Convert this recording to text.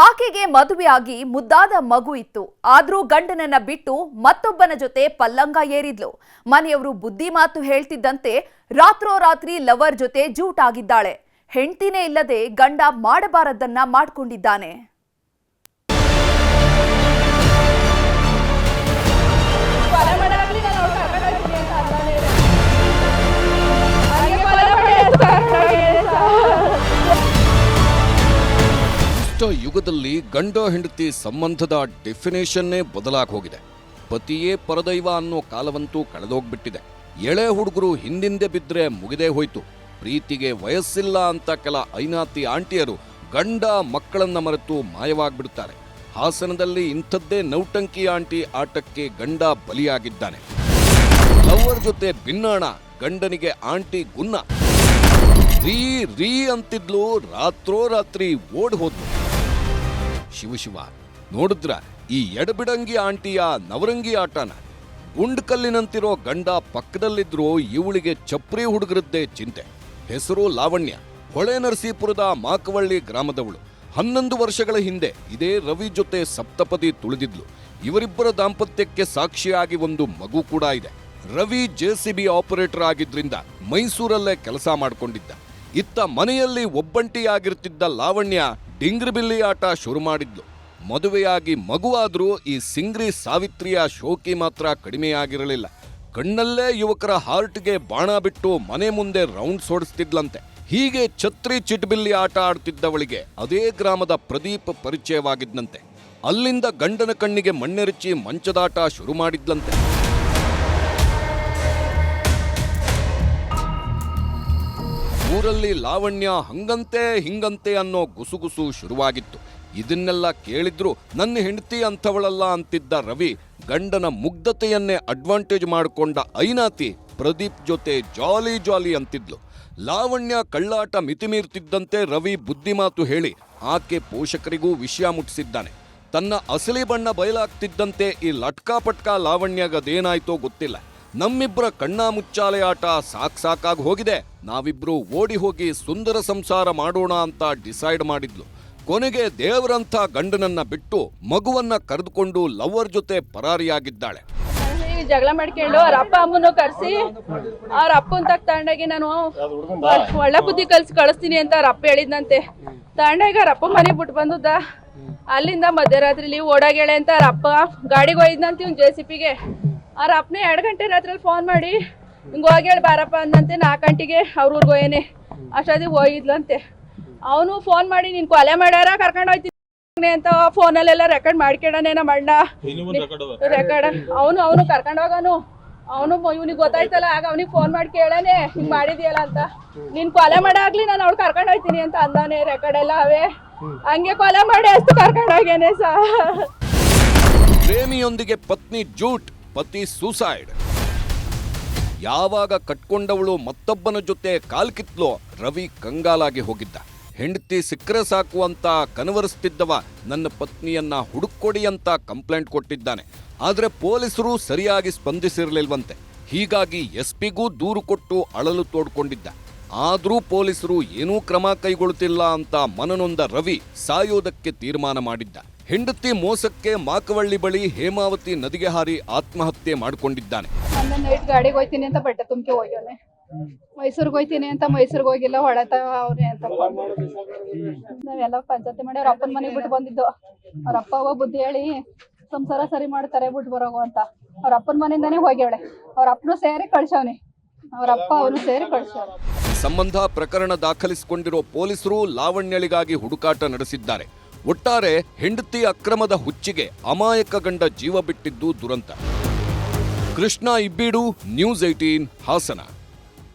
ಆಕೆಗೆ ಮದುವೆಯಾಗಿ ಮುದ್ದಾದ ಮಗು ಇತ್ತು. ಆದ್ರೂ ಗಂಡನನ್ನ ಬಿಟ್ಟು ಮತ್ತೊಬ್ಬನ ಜೊತೆ ಪಲ್ಲಂಗ ಏರಿದ್ಲು. ಮನೆಯವರು ಬುದ್ಧಿ ಮಾತು ಹೇಳ್ತಿದ್ದಂತೆ ರಾತ್ರೋರಾತ್ರಿ ಲವರ್ ಜೊತೆ ಜೂಟಾಗಿದ್ದಾಳೆ. ಹೆಂಡ್ತಿನೇ ಇಲ್ಲದೆ ಗಂಡ ಮಾಡಬಾರದನ್ನ ಮಾಡ್ಕೊಂಡಿದ್ದಾನೆ. ಇಷ್ಟ ಯುಗದಲ್ಲಿ ಗಂಡ ಹೆಂಡತಿ ಸಂಬಂಧದ ಡೆಫಿನೇಷನ್ನೇ ಬದಲಾಗಿ ಹೋಗಿದೆ. ಪತಿಯೇ ಪರದೈವ ಅನ್ನೋ ಕಾಲವಂತೂ ಕಳೆದೋಗ್ಬಿಟ್ಟಿದೆ. ಎಳೆ ಹುಡುಗರು ಹಿಂದಿಂದೆ ಬಿದ್ದರೆ ಮುಗಿದೇ ಹೋಯ್ತು. ಪ್ರೀತಿಗೆ ವಯಸ್ಸಿಲ್ಲ ಅಂತ ಕೆಲ ಐನಾತಿ ಆಂಟಿಯರು ಗಂಡ ಮಕ್ಕಳನ್ನ ಮರೆತು ಮಾಯವಾಗ್ಬಿಡ್ತಾರೆ. ಹಾಸನದಲ್ಲಿ ಇಂಥದ್ದೇ ನೌಟಂಕಿ ಆಂಟಿ ಆಟಕ್ಕೆ ಗಂಡ ಬಲಿಯಾಗಿದ್ದಾನೆ. ಲವರ್ ಜೊತೆ ಭಿನ್ನಾಣ, ಗಂಡನಿಗೆ ಆಂಟಿ ಗುನ್ನ. ರೀ ರೀ ಅಂತಿದ್ಲು ರಾತ್ರೋ ರಾತ್ರಿ ಓಡ್ ಹೋದ್ಲು ಶಿವಶಿವ. ನೋಡಿದ್ರ ಈ ಎಡಬಿಡಂಗಿ ಆಂಟಿಯ ನವರಂಗಿ ಆಟನ. ಗುಂಡ್ಕಲ್ಲಿನಂತಿರೋ ಗಂಡ ಪಕ್ಕದಲ್ಲಿದ್ರು ಇವಳಿಗೆ ಚಪ್ರಿ ಹುಡುಗರದ್ದೇ ಚಿಂತೆ. ಹೆಸರು ಲಾವಣ್ಯ. ಹೊಳೆ ನರಸೀಪುರದ ಮಾಕವಳ್ಳಿ ಗ್ರಾಮದವಳು. ಹನ್ನೊಂದು ವರ್ಷಗಳ ಹಿಂದೆ ಇದೇ ರವಿ ಜೊತೆ ಸಪ್ತಪದಿ ತುಳಿದಿದ್ಲು. ಇವರಿಬ್ಬರ ದಾಂಪತ್ಯಕ್ಕೆ ಸಾಕ್ಷಿಯಾಗಿ ಒಂದು ಮಗು ಕೂಡ ಇದೆ. ರವಿ ಜೆಸಿಬಿ ಆಪರೇಟರ್ ಆಗಿದ್ರಿಂದ ಮೈಸೂರಲ್ಲೇ ಕೆಲಸ ಮಾಡಿಕೊಂಡಿದ್ದ. ಇತ್ತ ಮನೆಯಲ್ಲಿ ಒಬ್ಬಂಟಿಯಾಗಿರ್ತಿದ್ದ ಲಾವಣ್ಯ ಡಿಂಗ್ರಿಬಿಲ್ಲಿ ಆಟ ಶುರು ಮಾಡಿದ್ಲು ಮದುವೆಯಾಗಿ ಮಗುವಾದರೂ ಈ ಸಿಂಗ್ರಿ ಸಾವಿತ್ರಿಯ ಶೋಕಿ ಮಾತ್ರ ಕಡಿಮೆಯಾಗಿರಲಿಲ್ಲ. ಕಣ್ಣಲ್ಲೇ ಯುವಕರ ಹಾರ್ಟ್ಗೆ ಬಾಣ ಬಿಟ್ಟು ಮನೆ ಮುಂದೆ ರೌಂಡ್ ಸೋಡಿಸ್ತಿದ್ಲಂತೆ. ಹೀಗೆ ಛತ್ರಿ ಚಿಟ್ಬಿಲ್ಲಿ ಆಟ ಆಡ್ತಿದ್ದವಳಿಗೆ ಅದೇ ಗ್ರಾಮದ ಪ್ರದೀಪ್ ಪರಿಚಯವಾಗಿದ್ದಂತೆ ಅಲ್ಲಿಂದ ಗಂಡನ ಕಣ್ಣಿಗೆ ಮಣ್ಣೆರಚಿ ಮಂಚದಾಟ ಶುರು ಮಾಡಿದ್ಲಂತೆ. ಊರಲ್ಲಿ ಲಾವಣ್ಯ ಹಂಗಂತೆ ಹಿಂಗಂತೆ ಅನ್ನೋ ಗುಸುಗುಸು ಶುರುವಾಗಿತ್ತು. ಇದನ್ನೆಲ್ಲ ಕೇಳಿದ್ರು ನನ್ನ ಹೆಂಡತಿ ಅಂಥವಳಲ್ಲ ಅಂತಿದ್ದ ರವಿ ಗಂಡನ ಮುಗ್ಧತೆಯನ್ನೇ ಅಡ್ವಾಂಟೇಜ್ ಮಾಡಿಕೊಂಡ ಐನಾತಿ ಪ್ರದೀಪ್ ಜೊತೆ ಜಾಲಿ ಜಾಲಿ ಅಂತಿದ್ಲು. ಲಾವಣ್ಯ ಕಳ್ಳಾಟ ಮಿತಿಮೀರ್ತಿದ್ದಂತೆ ರವಿ ಬುದ್ಧಿಮಾತು ಹೇಳಿ ಆಕೆ ಪೋಷಕರಿಗೂ ವಿಷಯ ಮುಟ್ಟಿಸಿದ್ದಾನೆ. ತನ್ನ ಅಸಲಿ ಬಣ್ಣ ಬಯಲಾಗ್ತಿದ್ದಂತೆ ಈ ಲಟ್ಕಾ ಪಟ್ಕಾ ಲಾವಣ್ಯಗದೇನಾಯ್ತೋ ಗೊತ್ತಿಲ್ಲ. ನಮ್ಮಿಬ್ಬರ ಕಣ್ಣಾ ಮುಚ್ಚಾಲೆ ಆಟ ಸಾಕ್ ಸಾಕಾಗಿ ಹೋಗಿದೆ. ನಾವಿಬ್ರು ಓಡಿ ಹೋಗಿ ಸುಂದರ ಸಂಸಾರ ಮಾಡೋಣ ಅಂತ ಡಿಸೈಡ್ ಮಾಡಿದ್ಲು. ಕೊನೆಗೆ ದೇವರಂಥ ಗಂಡನನ್ನ ಬಿಟ್ಟು ಮಗುವನ್ನ ಕರೆದುಕೊಂಡು ಲವರ್ ಜೊತೆ ಪರಾರಿಯಾಗಿದ್ದಾಳೆ. ಜಗಳ ಮಾಡ್ಕೊಂಡು ಅವ್ರ ಅಪ್ಪ ಅಮ್ಮನ ಕರೆಸಿ, ಅವ್ರ ಅಪ್ಪನ ತಕ್ ತಗೊಂಡೋಗಿ ನಾನು ಒಳ್ಳೆ ಬುದ್ಧಿ ಕಲ್ಸಿ ಕಳಿಸ್ತೀನಿ ಅಂತ ಅವ್ರ ಅಪ್ಪ ಹೇಳಿದ್ನಂತೆ. ತಗೊಂಡಾಗ ಅವ್ರ ಅಪ್ಪ ಮನೆ ಬಿಟ್ಟು ಬಂದದ್ದ. ಅಲ್ಲಿಂದ ಮಧ್ಯರಾತ್ರಿಲಿ ಓಡಾಗೇಳೆ ಅಂತ ಅವ್ರ ಅಪ್ಪ ಗಾಡಿಗೆ ಹೋಯ್ದಂತೀವ್ ಜೆ ಸಿ ಪಿಗೆ ಅವ್ರ ಅಪ್ಪನೇ ಎರಡು ಗಂಟೆ ರಾತ್ರಿಯಲ್ಲಿ ಫೋನ್ ಮಾಡಿ ಹಿಂಗೆ ಹೇಳಿ ಬಾರಪ್ಪ ಅಂದಂತೆ ನಾಲ್ಕು ಗಂಟೆಗೆ ಅವ್ರ ಊರಿಗೆ ಹೋಯೇನೆ ಅಷ್ಟೊತ್ತಿಗೆ ಹೋಗಿದ್ಲಂತೆ. ಅವನು ಫೋನ್ ಮಾಡಿ ನೀನು ಕೊಲೆ ಮಾಡ್ಯಾರ ಕರ್ಕೊಂಡು ಹೋಯ್ತೀನಿ ಅಂತ ಫೋನಲ್ಲೆಲ್ಲ ರೆಕಾರ್ಡ್ ಮಾಡ್ಕೊಂಡನೇನ ಮಣ್ಣ ರೆಕಾರ್ಡ್ ಅವನು ಅವನು ಕರ್ಕೊಂಡು ಹೋಗನು. ಅವನು ಇವ್ನಿಗೆ ಗೊತ್ತಾಯ್ತಲ್ಲ ಆಗ ಅವ್ನಿಗೆ ಫೋನ್ ಮಾಡಿ ಕೇಳನೆ ಹಿಂಗ್ ಮಾಡಿದ್ಯಲ್ಲ ಅಂತ. ನೀನ್ ಕೊಲೆ ಮಾಡಾಗ್ಲಿ ನಾನು ಅವ್ಳು ಕರ್ಕೊಂಡು ಹೋಯ್ತೀನಿ ಅಂತ ಅಂದಾನೆ. ರೆಕಾರ್ಡ್ ಎಲ್ಲ ಅವೇ. ಹಂಗೆ ಕೊಲೆ ಮಾಡಿ ಅಷ್ಟು ಕರ್ಕೊಂಡು ಹೋಗ್ಯಾನೆ ಸಾ. ಪ್ರೇಮಿಯೊಂದಿಗೆ ಪತ್ನಿ ಜೂಟ್. ಪತಿ ಸೂಸೈಡ್. ಯಾವಾಗ ಕಟ್ಕೊಂಡವಳು ಮತ್ತೊಬ್ಬನ ಜೊತೆ ಕಾಲ್ಕಿತ್ಲೋ ರವಿ ಕಂಗಾಲಾಗಿ ಹೋಗಿದ್ದ. ಹೆಂಡತಿ ಸಿಕ್ಕರೆ ಸಾಕು ಅಂತ ಕನವರಿಸ್ತಿದ್ದವ ನನ್ನ ಪತ್ನಿಯನ್ನ ಹುಡುಕೊಡಿ ಅಂತ ಕಂಪ್ಲೇಂಟ್ ಕೊಟ್ಟಿದ್ದಾನೆ. ಆದರೆ ಪೊಲೀಸರು ಸರಿಯಾಗಿ ಸ್ಪಂದಿಸಿರಲಿಲ್ವಂತೆ. ಹೀಗಾಗಿ ಎಸ್ಪಿಗೂ ದೂರು ಕೊಟ್ಟು ಅಳಲು ತೋಡ್ಕೊಂಡಿದ್ದ. ಆದರೂ ಪೊಲೀಸರು ಏನೂ ಕ್ರಮ ಕೈಗೊಳ್ಳುತ್ತಿಲ್ಲ ಅಂತ ಮನನೊಂದ ರವಿ ಸಾಯೋದಕ್ಕೆ ತೀರ್ಮಾನ ಮಾಡಿದ್ದ. ಹೆಂಡತಿ ಮೋಸಕ್ಕೆ ಮಾಕವಳ್ಳಿ ಬಳಿ ಹೇಮಾವತಿ ನದಿಗೆ ಹಾರಿ ಆತ್ಮಹತ್ಯೆ ಮಾಡಿಕೊಂಡಿದ್ದಾನೆ. ನೈಟ್ ಗಾಡಿಗೆ ಹೋಯ್ತೀನಿ ಅಂತ ಬಟ್ಟೆ ತುಂಬಿಕೆ ಹೋಗ್ಯಾನೆ. ಮೈಸೂರಿಗೆ ಹೋಯ್ತೀನಿ ಅಂತ ಮೈಸೂರಿಗೆ ಹೋಗಿಲ್ಲ ಹೊಳೆತ ಅವ್ರೆ ಅಂತ. ನಾವೆಲ್ಲ ಪಂಚಾಯತಿ ಮಾಡಿ ಅವ್ರ ಅಪ್ಪನ ಮನೆಗೆ ಬಿಟ್ಟು ಬಂದಿದ್ದು. ಅವ್ರ ಅಪ್ಪ ಅವ್ವ ಬುದ್ಧಿ ಹೇಳಿ ಸಂಸಾರ ಸರಿ ಮಾಡ್ತಾರೆ ಬಿಟ್ಟು ಬರೋಗು ಅಂತ. ಅವ್ರ ಅಪ್ಪನ ಮನೆಯಿಂದಾನೇ ಹೋಗ್ಯಾಳೆ ಅವ್ರ ಅಪ್ಪನು ಸೇರಿ ಕಳ್ಸವ್ನಿ ಅವ್ರ ಅಪ್ಪ ಅವನು ಸೇರಿ ಕಳ್ಸವ್ರು ಈ ಸಂಬಂಧ ಪ್ರಕರಣ ದಾಖಲಿಸಿಕೊಂಡಿರೋ ಪೊಲೀಸರು ಲಾವಣ್ಯಳಿಗಾಗಿ ಹುಡುಕಾಟ ನಡೆಸಿದ್ದಾರೆ. ಒಟ್ಟಾರೆ ಹೆಂಡತಿ ಅಕ್ರಮದ ಹುಚ್ಚಿಗೆ ಅಮಾಯಕ ಗಂಡ ಜೀವ ಬಿಟ್ಟಿದ್ದು ದುರಂತ. Krishna ಇಬ್ಬೀಡು news eighteen Hassan.